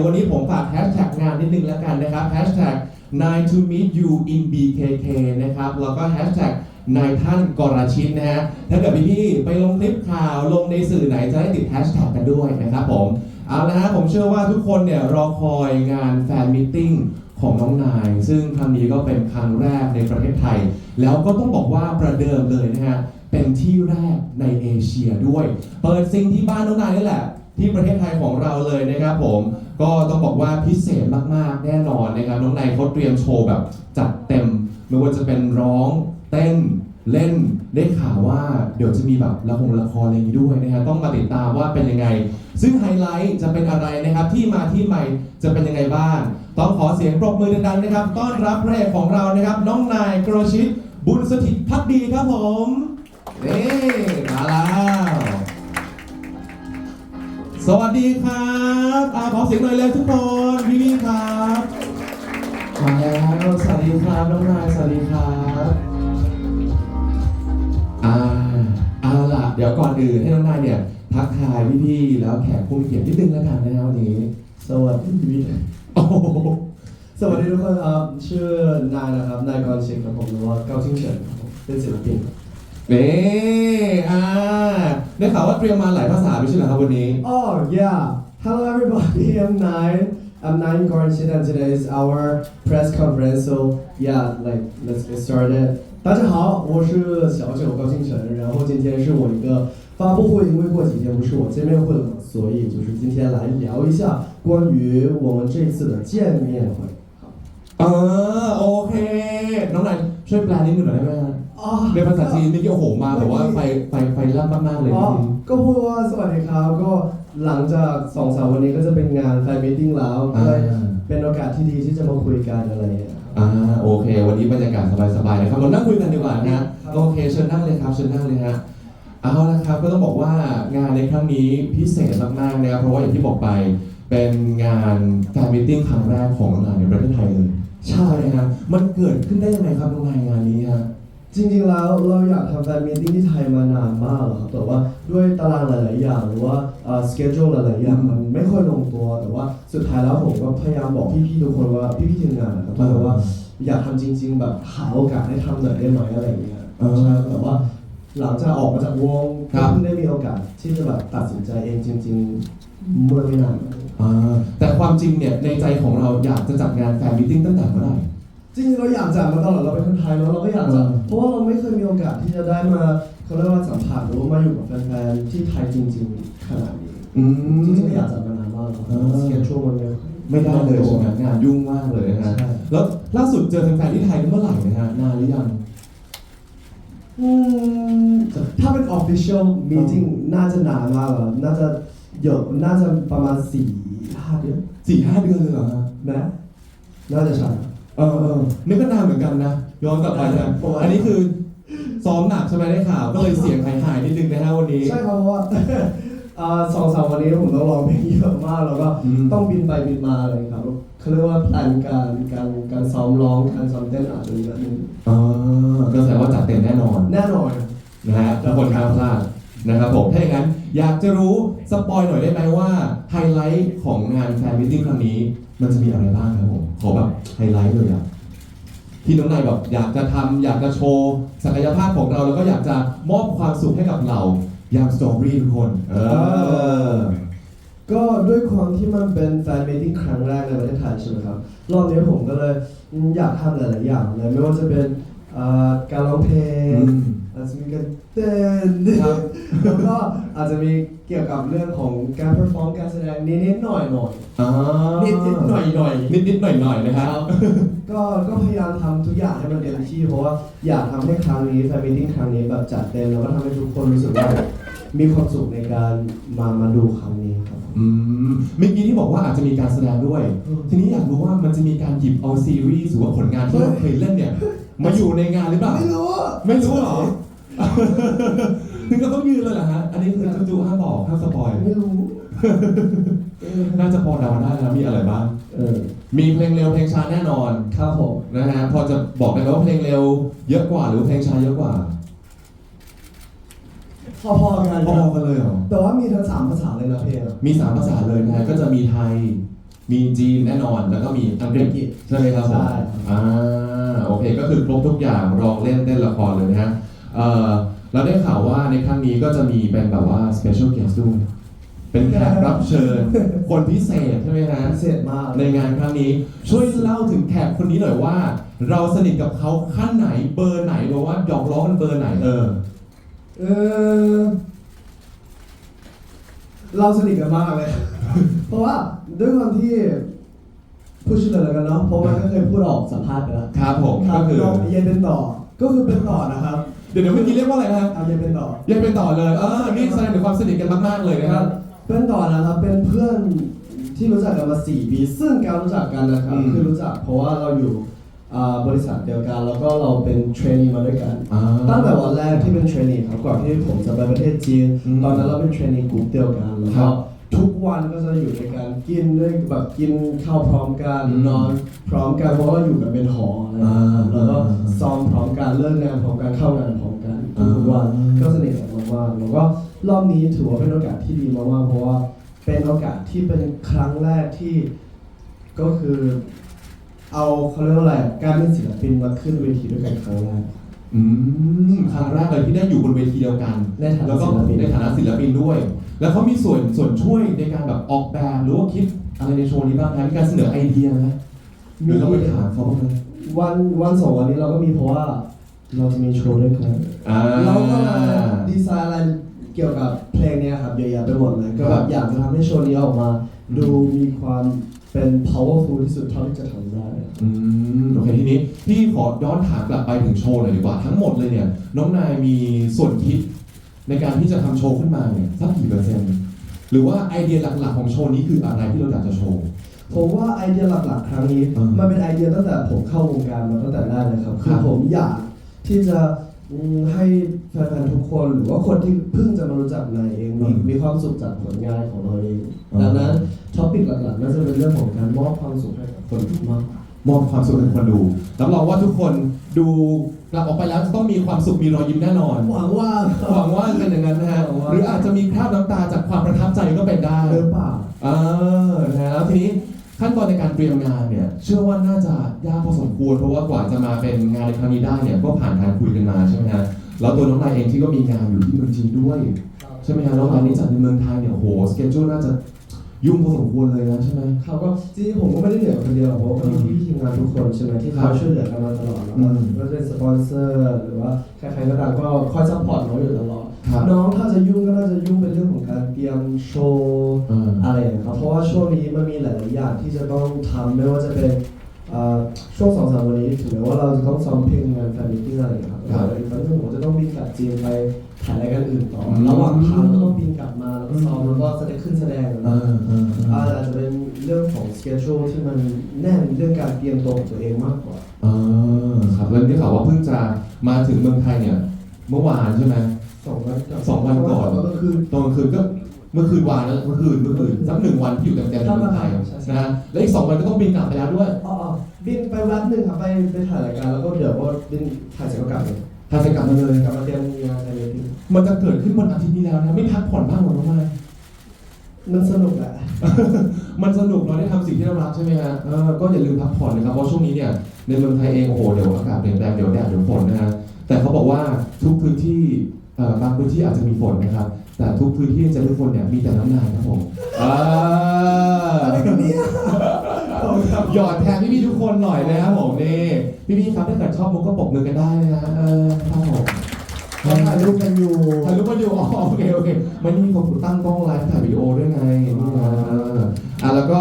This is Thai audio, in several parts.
ยววันนี้ผมฝากแฮชแท็กงานนิดนึงแล้วกันนะครับแฮชแท็ก nine to meet you in BKK นะครับแล้วก็แฮชแท็กนายท่านกรชิตนะฮะถ้าเกิดพี่ๆไปลงคลิปข่าวลงในสื่อไหนจะได้ติดแฮชแท็กกันด้วยนะครับผมเอาละฮะผมเชื่อว่าทุกคนเนี่ยรอคอยงานแฟนมิทติ้งของน้องนาย ซึ่งครั้งนี้ก็เป็นครั้งแรกในประเทศไทย แล้วก็ต้องบอกว่าประเดิมเลยนะฮะเป็นที่แรกในเอเชียด้วย เปิดซิงที่บ้านน้องนายนี่แหละ ที่ประเทศไทยของเราเลยนะครับผม ก็ต้องบอกว่าพิเศษมากๆแน่นอนนะครับน้องนายเขาเตรียมโชว์แบบจัดเต็มไม่ว่าจะเป็นร้องเต้นเล่นได้ข่าวว่าเดี๋ยวจะมีแบบละครละครอะไรอย่างนี้ด้วยนะฮะต้องมาติดตามว่าเป็นยังไง ซึ่งไฮไลท์จะเป็นอะไรนะครับที่มาที่ใหม่จะเป็นยังไงบ้างต้องขอเสียงปรบมือดังๆนะครับ ต้อนรับพระเอกของเรานะครับ น้องนายกรชิต บุญสถิตพักดีครับผมนี่มาแล้วสวัสดีครับ สียงหน่อยเลยทุกคนพี่นี่ครับมาแล้วสวัสดีครับน้องนายสวัสดีครับอ่าเอาล่ะเดี๋ยวก่อนอื่นให้น้องนายเนี่ยทักทายพี่ๆแล้วแขกผู้มีเกียรตินิดนึงแล้วกันนะครับวันนี้ สวัสดีโอ้โหสวัสดีทุกคนครับชื่อนายนะครับนายกรชิงครับผมหรือว่าเก้าชิงเฉินครับผมเป็นศิลปินครับนี่อ่าได้ข่าวว่าเตรียมมาหลายภาษาไม่ใช่เหรอครับวันนี้ Oh yeah Hello everybody I'm Nine I'm Nine Gornshin and today is our press conference so yeah like let's get started 大家好，我是小九高星辰，然后今天是我一个发布会，因为过几天不是我见面会了嘛，所以就是今天来聊一下关于我们这次的见面会。好 เออโอเค น้องนายช่วยแปลนิดนึงหน่อยได้ไหมฮะ 啊， เป็นภาษาจีนเมื่อกี้โอ้โหมาแบบว่าไฟไฟไฟลั่นมากๆเลย อ๋อ จริง ก็พูดว่าสวัสดีครับ ก็ หลังจากสองสามวันนี้ก็จะเป็นงานแฟนมิทติ้งแล้วๆก็อ่าเลยเป็นโอกาสที่ดีที่จะมาคุยกันอะไรอย่างเงี้ย อ่าโอเค วันนี้บรรยากาศสบายๆนะครับเรานั่งคุยกันดีกว่านะฮะครับโอเคเชิญนั่งเลยครับเชิญนั่งเลยฮะเอาละครับก็ต้องบอกว่างานในครั้งนี้พิเศษมากๆนะครับเพราะว่าอย่างที่บอกไปเป็นงานแฟนมิทติ้งครั้งแรกของงานในประเทศไทยเลยใช่ครับมันเกิดขึ้นได้ยังไงครับน้องนายงานนี้ฮะ จริงๆแล้วเราอยากทำแฟนมิทติ้งที่ไทยมานานมากแล้วครับแต่ว่าด้วยตารางหลาย ๆ อย่างหรือว่าเอ่อสเกจ e หลาย ๆ อย่างอืมมันไม่ค่อยลงตัวแต่ว่าสุดท้ายแล้วผมก็พยายามบอกพี่ ๆ ทุกคนว่าพี่ๆทีมงานนะครับทุกคนว่าอยากทำจริง ๆ แบบหาโอกาสได้ทำหน่อยได้ไหมอะไรอย่างเงี้ยเออใช่แต่ว่าหลังจากออกมาจากวงครัก็บเพิ่งได้มีโอกาสที่จะแบบตัดสินใจเองจริง ๆ เมื่อไม่นานมานี้อ่าแต่ความจริงเนี่ยในใจของเราอยากจะจัดงานแฟนมิทติ้งตั้งแต่เมื่อไหร่ จริงๆเราอยากจัดมาตลอดเราเป็นคนไทยแล้วเราก็อยากจัดอืมเพราะว่าเราไม่เคยมีโอกาสที่จะได้มาเขาเรียกว่าสัมผัสหรือว่ามาอยู่กับแฟนๆที่ไทยจริง ๆ ขนาดนี้อืมจริงๆก็อยากจัดมานานมากแล้วอ่าสเกจช่วงมันไม่ไม่ได้เลยใช่ไหมงานยุ่งมากเลยนะฮะใช่ แล้วล่าสุดเจอแฟนๆที่ไทยเมื่อไหร่นะฮะนานหรือยัง อืมถ้าเป็น official meeting น่าจะนานมากแล้วน่าจะเยอะน่าจะประมาณสี่ห้าเดือนสี่ห้าเดือนเลยเหรอฮะนะน่าจะใช่ เออเออนี่ก็นานเหมือนกันนะย้อนกลับไปนะเพราะว่าอันนี้คือซ้อมหนักใช่ไหมได้ข่าวก็เลยเสียงหายหายๆนิดนึงนะฮะวันนี้ ใช่ครับเพราะว่าอ่าสองสามวันนี้ผมต้องร้องเพลงเยอะมากแล้วก็อืม ต้องบินไปบินมาเลยครับเขาเรียกว่าแพลนการการการซ้อมร้องการซ้อมเต้นอาจจะมีแบบนึงอ่าก็แสดงว่าจัดเต็มแน่นอน แน่นอน นะฮะทุกคนห้ามพลาดนะครับผม ถ้าอย่างนั้นอยากจะรู้สปอยหน่อยได้ไหมว่าไฮไลท์ของงานแฟนมิทติ้งครั้งนี้ มันจะมีอะไรบ้างครับผม ขอแบบไฮไลท์เลยอะที่น้องนายแบบอยากจะทำอยากจะโชว์ศักยภาพของเราแล้วก็อยากจะมอบความสุขให้กับเรายามสตอรี่ทุกคน เออ ก็ด้วยความที่มันเป็นแฟนมิทติ้งครั้งแรกในประเทศไทยใช่ไหมครับ รอบนี้ผมก็เลยอืมอยากทำหลาย ๆ อย่างเลย ไม่ว่าจะเป็นอ่าการร้องเพลงอืมอาจจะมีการ เต้นครับแล้วก็อาจจะมีเกี่ยวกับเรื่องของการเพอร์ฟอร์มการแสดงนิดๆหน่อยๆอ่านิดๆหน่อยๆนิดนิดๆหน่อยหน่อยๆนะครับก็ก็พยายามทำทุกอย่างให้มันเต็มที่เพราะว่าอยากทำให้ครั้งนี้แฟนมิทติ้งครั้งนี้แบบจัดเต็มแล้วก็ทำให้ทุกคนรู้สึกว่ามีความสุขในการมามาดูครั้งนี้ครับ อืมเมื่อกี้ที่บอกว่าอาจจะมีการแสดงด้วย อืมทีนี้อยากรู้ว่ามันจะมีการหยิบเอาซีรีส์หรือว่าผลงานที่เราเคยเล่นเนี่ย มาอยู่ในงานหรือเปล่า ไม่รู้อะไม่รู้เหรอ ถึงก็ต้องยืนเลยเหรอฮะ อันนี้คือจูจูห้ามบอกห้ามสปอย ไม่รู้เออน่าจะพอเดาได้นะมีอะไรบ้าง เออมีเพลงเร็วเพลงช้าแน่นอนครับผมนะฮะ พอจะบอกได้ไหมว่าเพลงเร็วเยอะกว่าหรือว่าเพลงช้าเยอะกว่าพอๆกันพอๆกันเลยเหรอ แต่ว่ามีทั้งสามภาษาเลยนะเพลงอะมีสามภาษาเลยนะฮะก็จะมีไทย มีจีนแน่นอน แล้วก็มีอังกฤษอังกฤษใช่ไหมครับผมใช่ อ่า โอเค ก็คือครบทุกอย่าง รองเล่นเต้นละครเลยนะฮะ เอ่อเราได้ข่าวว่าในครั้งนี้ก็จะมีเป็นแบบว่า special guest ด้วยเป็นแขกรับเชิญ คนพิเศษใช่ไหมฮะพิเศษมาก ในงานครั้งนี้ ช่วยเล่าถึงแขกคนนี้หน่อยว่า เราสนิทกับเขาขั้นไหนเบอร์ไหนหรือว่าหยอกล้อกันเบอร์ไหนเออเออเราสนิทกันมากเลย เพราะว่าด้วยความที่พูดชื่อเลยแล้วกันเนาะเพราะว่าก็เคยพูดออกสัมภาษณ์ไปแล้วครับผมครัก็บคือน้องเย็นเป็นต่อก็คือเป็นต่อนะครับ เดี๋ยวเดี๋ยวเมื่อกี้เรียกว่าอะไรนะครับเอาเย็นเป็นต่อ ยังเป็นต่อเลยเออนี่แสดงถึงความสนิทกันมากๆเลยนะครับ เป็นต่อนะครับเป็นเพื่อนที่รู้จักกันมาสี่ปี ซึ่งการรู้จักกันนะครับอืม คือรู้จักเพราะว่าเราอยู่อ่าบริษัทเดียวกัน แล้วก็เราเป็นเทรนนีมาด้วยกัน อ่า ตั้งแต่วันแรกที่เป็นเทรนนีครับก่อนที่ผมจะไปประเทศจีน อืมตอนนั้นเราเป็นเทรนนีกลุ่มเดียวกันแล้วครัก็บ ทุกวันก็จะอยู่ด้วยกันกินด้วยแบบกินข้าวพร้อมกันอืมนอนพร้อมกันเพราะว่าอยู่กันเป็นหออะไรอย่างเงี้ยครับอ่าแล้วก็ซ้อมพร้อมกันเลิกงานพร้อมกันเข้างานพร้อมกันทุกๆวันอ่าก็สนิทกันมากๆแล้วก็รอบนี้ถือว่าเป็นโอกาสที่ดีมากๆเพราะว่าเป็นโอกาสที่เป็นครั้งแรกที่ก็คือ เอาเขาเรียกว่าอะไรการเป็นศิลปินมาขึ้นเวทีด้วยกันครั้งแรก อืมครั้งแรกเลยที่ได้อยู่บนเวทีเดียวกัน ในฐานะแล้วก็ศิลปิน ในฐานะศิลปินด้วย แล้วเขามีส่วนส่วนช่วยในการแบบออกแบบหรือว่าคิดอะไรในโชว์นี้บ้างครับมีการเสนอไอเดียไหมหรือเราไปถามเขาบ้างไหมวันวันสองวันนี้เราก็มีเพราะว่าเราจะมีโชว์ด้วยกันอ่า เราก็มาดีไซน์อะไรเกี่ยวกับเพลงเนี้ยครับเยอะแยะไปหมดเลยก็คแบรับบ อยากจะทำให้โชว์นี้ออกมา ดูมีความเป็น powerful ที่สุดเท่าที่จะทำได้ อืมโอเคทีนี้พี่ขอย้อนถามกลับไปถึงโชว์หน่อยดีกว่าทั้งหมดเลยเนี่ย น้องนายมีส่วนคิดในการที่จะทำโชว์ขึ้นมาเนี่ยสักกี่เปอร์เซ็นต์หรือว่าไอเดียหลักๆของโชว์นี้คืออะไรที่เราอยากจะโชว์ ผมว่าไอเดียหลักๆ ครั้งนี้ อืมมันเป็นไอเดียตั้งแต่ผมเข้าวงการมาตั้งแต่แรกเลยครับคคืรัอบผมอยากที่จะอืมให้แฟนๆทุกคนหรือว่าคนที่เพิ่งจะมารู้จักนายเองมีอืมมีความสุขจากผลงานของเราเองอืมดังนั้นท็อปิกหลักๆน่าจะเป็นเรื่องของการมอบความสุขให้กับคนมาก มอบความสุขให้คนดูรับรองว่าทุกคนดูกลับออกไปแล้วจะต้องมีความสุขมีรอยยิ้มแน่นอน หวังว่า หวังว่าเป็นอย่างนั้นนะฮะ หวังว่า หรืออาจจะมีคราบน้ำตาจากความประทับใจก็เป็นได้ หรือเปล่า เออนะแล้วทีนี้ขั้นตอนในการเตรียมงานเนี่ย เชื่อว่าน่าจะยากพอสมควร เพราะว่ากว่าจะมาเป็นงานในครั้งนี้ได้เนี่ย ก็ผ่านการคุยกันมาใช่ไหมฮะ แล้วตัวน้องนายเองที่ก็มีงานอยู่ที่เมืองจีนด้วย ใช่ไหมฮะแล้วงานนี้จัดในเมืองไทยเนี่ยโอ้โหสเกจจูน่าจะ ยุ่งพอสมควรเลยนะใช่ไหมเขาก็จริงๆผมก็ไม่ได้เหนื่อยคนเดียวเพราะว่าก็มีพี่ทีมงานทุกคนใช่ไหมที่ครัเขาบช่วยเหลือกันมาตลอดแล้วอืก็มก็เป็นสปอนเซอร์หรือว่าใครๆก็ตามก็คอยซัพพอร์ตน้องอยู่ตลอดครับน้องถ้าจะยุ่งก็น่าจะยุ่งเป็นเรื่องของการเตรียมโชว์อืมอะไรอย่างเงี้ยครับเพราะว่าช่วงนี้มันมีหลายๆอย่างที่จะต้องทำไม่ว่าจะเป็นเอ่อ ช่วงสองสามวันนี้ถึงแม้ว่าเราจะต้องซ้อมเพลงงานแฟนมิตติ้งอะไรอย่างเงี้ยครับครับแต่อีกครั้งหนึงผมจะต้องบินกลับจีนไปถ่ายรายการอื่นต่ออมระหว่างทางก็ต้องบินกลับมาแล้วก็ซ้อมแล้วก็แสดงขึ้นแสดงเออเออเอออาจจะเป็นเรื่องของสเกจ u ที่มันแน่นเรื่องการเตรียมตัวของตัวเองมากกว่าเออครับแล้วที่ข่าวว่าเพิ่งจะมาถึงเมืองไทยเนี่ยเมื่อวานใช่ไหมสองวันก่อนสองวันก่อนก็คือตอนกลางคืนก็เมื่อคืนวานแล้วเมื่อคืนเมื่อคืนสักหนึ่งวันที่อยู่เต็มๆในเมืองไทยใช่ใช่นะฮะแล้วอีกสองวันก็ต้องบินกลับไปแล้วด้วยอ๋อๆ บินไปแวบหนึ่งครับไปไปถ่ายรายการแล้วก็เดี๋ยวก็บินถ่ายเสร็จก็กลับเลยถ้าจะกลับมาเลยกลับมาเตรียมงานอะไรอย่างเงี้ยมันจะเกิดขึ้นวันอาทิตย์นี้แล้วนะไม่พักผ่อนบ้างเหรอน้องมาย มันสนุกแหละ มันสนุกเราได้ทำสิ่งที่เรารักใช่ไหมฮะเออก็อย่าลืมพักผ่อนนะครับเพราะช่วงนี้เนี่ยในเมืองไทยเองโอ้โหเดี๋ยวอากาศเปลี่ยนแปลงเดี๋ยวแดดเดี๋ยวฝนนะฮะแต่เขาบอกว่าทุกพื้นที่เอ่อบางพื้นที่อาจจะมีฝนนะครับ แต่ทุกพื้นที่จะทุกคนเนี่ยมีแต่น้ำนายครับผมอ่าอะไรกันเนี่ย หยอดแทนพี่ๆทุกคนหน่อยนะครับผมนี่พี่ๆครับถ้าเกิดชอบมุกก็ปรบมือกันได้นะฮะเออครับผมเราถ่ายรูปกันอยู่ถ่ายรูปมาอยู่อ๋อโอเคโอเคมันมีคนตั้งกล้องไลฟ์ถ่ายวิดีโอด้วยไงนี่นะอะแล้วก็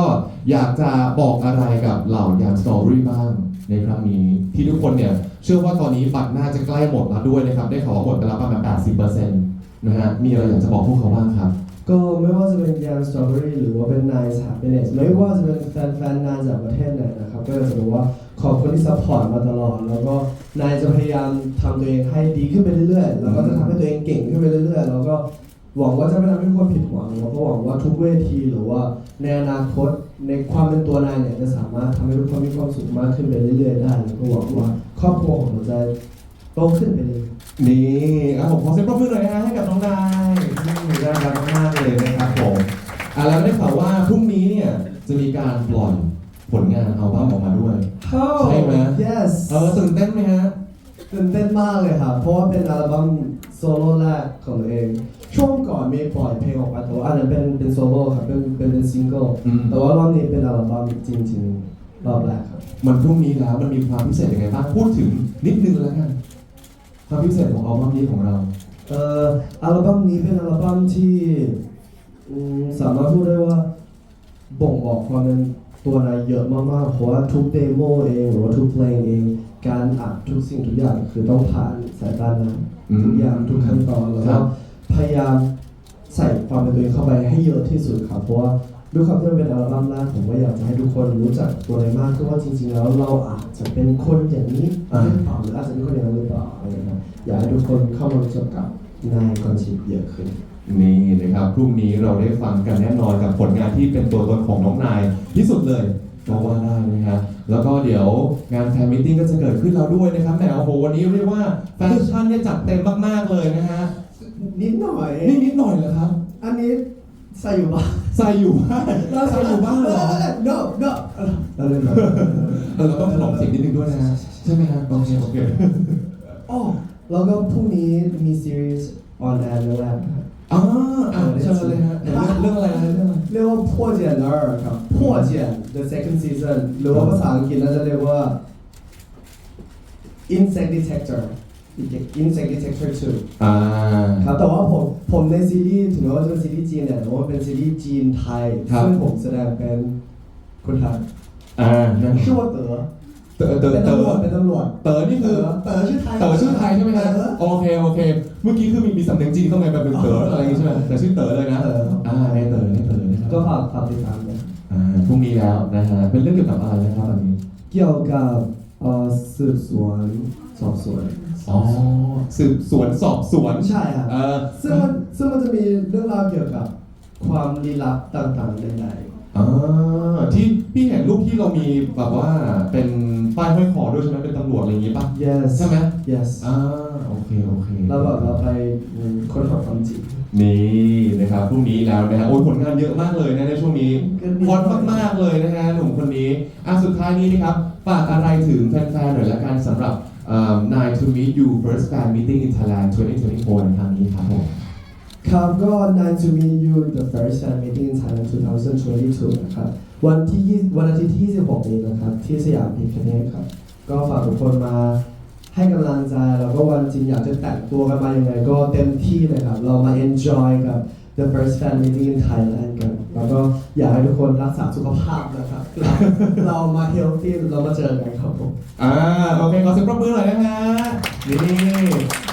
อยากจะบอกอะไรกับเหล่ายามสตอรี่บ้างในครั้งนี้ที่ทุกคนเนี่ยเชื่อว่าตอนนี้บัตรน่าจะใกล้หมดแล้วด้วยนะครับ ได้ข่าวว่าหมดไปแล้วประมาณ 80%นะฮะมีอะไรอยากจะบอกพวกเขาบ้างครับ ก็ไม่ว่าจะเป็นยามสตรอเบอรี่หรือว่าเป็น Nice Happiness ไม่ว่าจะเป็นแฟนๆนายจากประเทศไหนนะครับก็จะบอกว่าขอบคุณที่ซัพพอร์ตมาตลอด แล้วก็นายจะพยายามทำตัวเองให้ดีขึ้นไปเรื่อยๆแล้วก็จะทำให้ตัวเองเก่งขึ้นไปเรื่อยๆ แล้วก็หวังว่าจะไม่ทำให้ทุกคนผิดหวังแล้วก็หวังว่าทุกเวทีหรือว่าในอนาคตในความเป็นตัวนายเนี่ยจะสามารถทำให้ทุกคนมีความสุขมากขึ้นไปเรื่อยๆได้แล้วก็หวังว่าครอบครัวของเราจะโตขึ้นไปเลย นี่ครับผมขอเสียงปรบมือหน่อยนะฮะให้กับน้องนายนี่น่ารักมากๆเลยนะครับผมอะแล้วได้ข่าวว่าพรุ่งนี้เนี่ยจะมีการปล่อยผลงานอัลบั้มออกมาด้วย Oh ใช่ไหม yes เออตื่นเต้นไหมฮะ ตื่นเต้นมากเลยครับ เพราะว่าเป็นอัลบั้มโซโล่แรกของตัวเอง ช่วงก่อนมีปล่อยเพลงออกมาแต่ว่าอันนั้นเป็นเป็นโซโล่ครับ เป็นเป็นเป็นซิงเกิล อืม แต่ว่ารอบนี้เป็นอัลบั้มจริงๆรอบแรกครับ มันพรุ่งนี้แล้วมันมีความพิเศษยังไงบ้างพูดถึงนิดนึงแล้วกัน ความพิเศษของอัลบั้มนี้ของเรา เอ่ออัลบั้มนี้เป็นอัลบั้มที่อืมสามารถพูดได้ว่า บ่งบอกความเป็นตัวนายเยอะมากๆ เพราะว่าทุกเดโมเองหรือว่าทุกเพลงเอง การอัดทุกสิ่งทุกอย่างคือต้องผ่านสายตานั้นอืมทุกอย่างทุกขั้นตอนแล้วครัก็บ พยายามใส่ความเป็นตัวเองเข้าไปให้เยอะที่สุดครับเพราะว่า ด้วยความที่มันเป็นอัลบั้มแรกผมก็อยากจะให้ทุกคนรู้จักตัวนายมากขึ้นว่าจริงๆแล้วเราอาจจะเป็นคนอย่างนี้หรือเปล่าหรืออาจจะเป็นคนอย่างนั้นหรือเปล่าอะไรอย่างเงี้ยครับอยากให้ทุกคนเข้ามารู้จักกับนายก่อนชิปเยอะขึ้น นี่นะครับพรุ่งนี้เราได้ฟังกันแน่นอนกับผลงานที่เป็นตัวตนของน้องนายที่สุดเลยก็ว่าได้นะครับแล้วก็เดี๋ยวงานแฟนมิทติ้งก็จะเกิดขึ้นแล้วด้วยนะครับแหมโอ้โหวันนี้เรียกว่าแฟชั่นเนี่ยจัดเต็มมากๆเลยนะฮะนิดหน่อยนี่นิดหน่อยเหรอครับ อันนี้ ใส่อยู่บ้านใส่อยู่บ้านเราใส่อยู่บ้านเหรอ เด้อเด้อเราเล่นแบบเราต้องถลอมเสียงนิดนึงด้วยนะฮะใช่ไหมฮะบางทีผมเก็บโอ้แล้วก็พรุ่งนี้มีซีรีส์ออนแอร์แล้วแหละอ่อะเชิญเลยฮะเดี๋เรื่องอะไรเรื่องอะไรเรียกว่า破茧อเครับ破茧 the second season หรือว่าภาษาอังกฤษน่าจะเรียกว่า insect detector insect detector 2อ่าครับแต่ว่าผมผมในซีรีส์ถึงแม้ว่าจะเป็นซีรีส์จีนเนี่ยแต่ว่าเป็นซีรีส์จีนไทยครับซึ่งผมแสดงเป็นคนไทยอ่านั่นชื่อว่าเต๋อเต๋อเต๋อเป็นเต๋ตำรวอจเป็นตำรวจเต๋อนี่คือเต๋อชื่อไทยเต๋อชื่อไทยใช่ไหมฮะเต๋อโอเคโอเค เมื่อกี้คือมีมีสำเนียงจีนเข้ามาแบบเป็นเต๋ออะไรอย่างงี้ใช่ไหมแต่ชื่อเต๋อเลยนะเต๋ออ่าในเต๋อในเต๋อนะครับก็ฝากฝากติดตามนะอ่าพรุ่งนี้แล้วนะฮะเป็นเรื่องเกี่ยวกับอะไรนะครับตอนนี้เกี่ยวกับเอ่อสืบสวน สอบสวนอ๋อสืบสวนสอบสวนใช่ครับเออซึ่งมันซึ่งมันจะมีเรื่องราวเกี่ยวกับความลี้ลับต่างๆใดอ่าที่พี่เห็นรูปที่เรามีแบบว่าเป็นป้ายห้อยคอด้วยใช่ไหมเป็นตำรวจอะไรอย่างงี้ป่ะๆ yes ใช่ไหม yes อ่าโอเคโอเคแล้วแบบเราไปค้นหาความจริงนี่นะครับพรุ่งนี้แล้วนะฮะโอ้ยผลงานเยอะมากเลยนะในช่วงนี้ฮอตมากๆเลยนะฮะหนุ่มคนนี้อะสุดท้ายนี้นะครับฝากอะไรถึงแฟนๆหน่อยละกันสำหรับ เอ่อ Nine to meet you first fan meeting in Thailand 2024 ในครั้งนี้ครับผม ครับก็ nice to meet you the first fan meeting in Thailand 2022 นะครับ วันที่20วันอาทิตย์ที่ 26 นี้นะครับ ที่สยามพิคเนตครับ ก็ฝากทุกคนมาให้กำลังใจ แล้วก็วันจริงอยากจะแต่งตัวกันมายังไงก็เต็มที่เลยครับ เรามา enjoy กับ the first fan meeting in Thailand กัน แล้วก็อยากให้ทุกคนรักษาสุขภาพนะครับ เราเรามา healthy เรามาเจอกันครับผม อ่าโอเคขอเสียงปรบมือหน่อยนะฮะนี่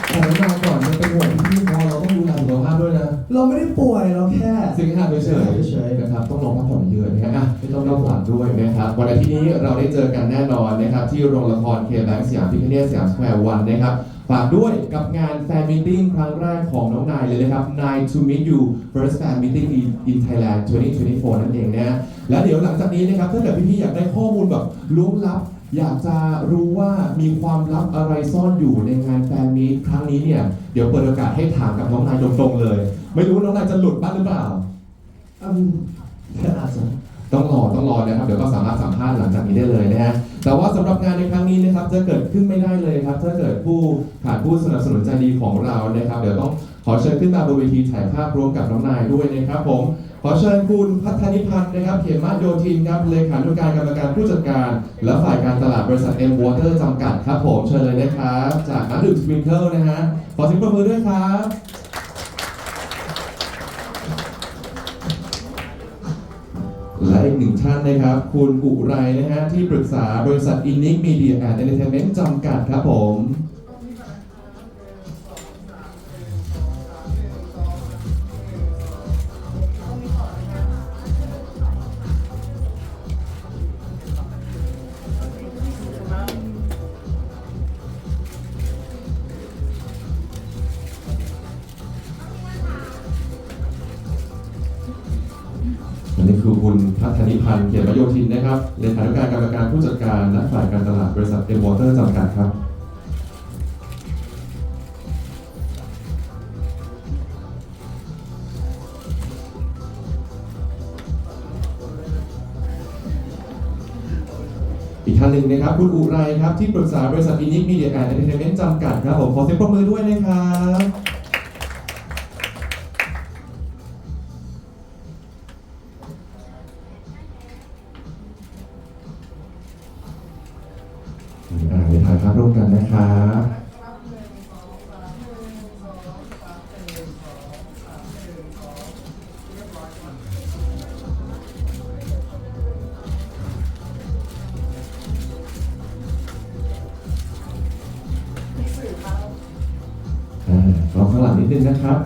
แต่น้องนายก่อนจะเป็นห่วงพี่ๆพอเราต้องดูแลสุขภาพด้วยนะ เราไม่ได้ป่วยเราแค่สิ่งที่ทำเฉยเฉยนะครับต้องลองพักผ่อนเยอะนะฮะอะไม่ต้องรับหวังด้วยนะครับวันอาทิตย์นี้เราได้เจอกันแน่นอนนะครับที่โรงละครเคแบงค์สยามพิคเนียสยามสแควร์วันนะครับฝากด้วยกับงานแฟนมิทติ้งครั้งแรกของน้องนายเลยนะครับ Nine to meet you first fan meeting in in Thailand 2024 นั่นเองนะฮะแล้วเดี๋ยวหลังจากนี้นะครับถ้าเกิดพี่ๆอยากได้ข้อมูลแบบล้วงลับอยากจะรู้ว่ามีความลับอะไรซ่อนอยู่ในงานแฟนมีตครั้งนี้เนี่ย เดี๋ยวเปิดโอกาสให้ถามกับน้องนายตรงๆเลย ไม่รู้ว่าน้องนายจะหลุดบ้างหรือเปล่าอืมแค่อาจจะต้องรอต้องรอนะครับ เดี๋ยวก็สามารถสัมภาษณ์หลังจากนี้ได้เลยนะฮะแต่ว่าสำหรับงานในครั้งนี้นะครับจะเกิดขึ้นไม่ได้เลยครับ ถ้าเกิดผู้ขาดผู้สนับสนุนใจดีของเรานะครับ เดี๋ยวต้องขอเชิญขึ้นมาบนเวทีถ่ายภาพร่วมกับน้องนายด้วยนะครับผมขอเชิญคุณพัฒนิพัฒน์นะครับเขมมาโยธินครับเลขานุการกรรมการผู้จัดการ และฝ่ายการตลาดบริษัท M Water จำกัดครับผมเชิญเลยนะครับ จากน้ำดื่มสปริงเกิลนะฮะขอเสียงปรบมือด้วยครับ และอีกหนึ่งท่านนะครับ คุณอุไรนะฮะที่ปรึกษาบริษัท Inic Media and Entertainment จำกัดครับผม คุณพัฒนิพันธ์เขียนมโยธินนะครับเลขานุการกรรมการผู้จัดการและฝ่ายการตลาดบริษัทเอ็มวอเตอร์จำกัดครับคท่านหนึ่งนะครับ คุณอุไรครับ ที่ปรึกษาบริษัทอินิกมีเดียแอนด์เอนเตอร์เทนเมนต์จำกัดครับผมขอเสียงปรบมือด้วยนะครับ อ่าลองข้างหลังนิดนึงนะครับ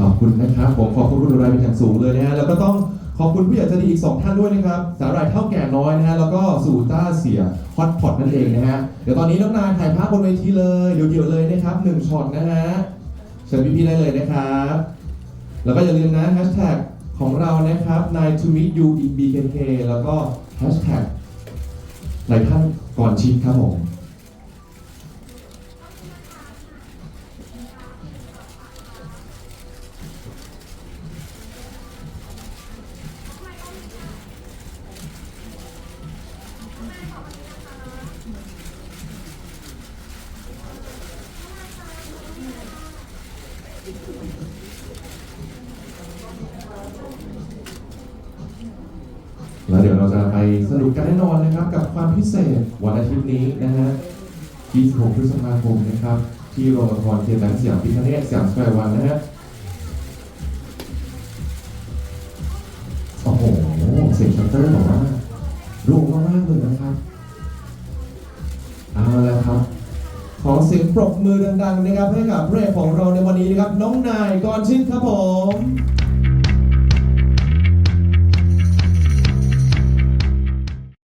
ขอบคุณนะครับ ผมขอบคุณคุณอุไรเป็นอย่างสูงเลยนะฮะแล้วก็ต้องขอบคุณผู้ใหญ่ใจดีอีกสองท่านด้วยนะครับ สาหร่ายเท่าแก่น้อยนะฮะแล้วก็สูต้าเสียฮอตพอตนั่นเองนะฮะเดี๋ยวตอนนี้น้องนายถ่ายภาพบนเวทีเลยเดี๋ยวๆเลยนะครับหนึ่งช็อตนะฮะเชิญพี่ๆได้เลยนะครับ แล้วก็อย่าลืมนะแฮชแท็กของเรานะครับ n i to meet you in BKK แล้วก็แฮชแท็กในท่านก่อนชิมครับผม แล้วเดี๋ยวเราจะไปสนุกกันแน่นอนนะครับ กับความพิเศษวันอาทิตย์นี้นะฮะ 26 พฤษภาคมนะครับ ที่โรงละครเทียนแหลมสยามพิคเนตสยามสแควร์วันนะฮะ โอ้โห เสียงชัตเตอร์บอกว่ารุ่งมากๆเลยนะครับเอาละครับ ขอเสียงปรบมือดังๆนะครับให้กับพระเอกของเราในวันนี้นะครับ น้องนายกรชิดครับผม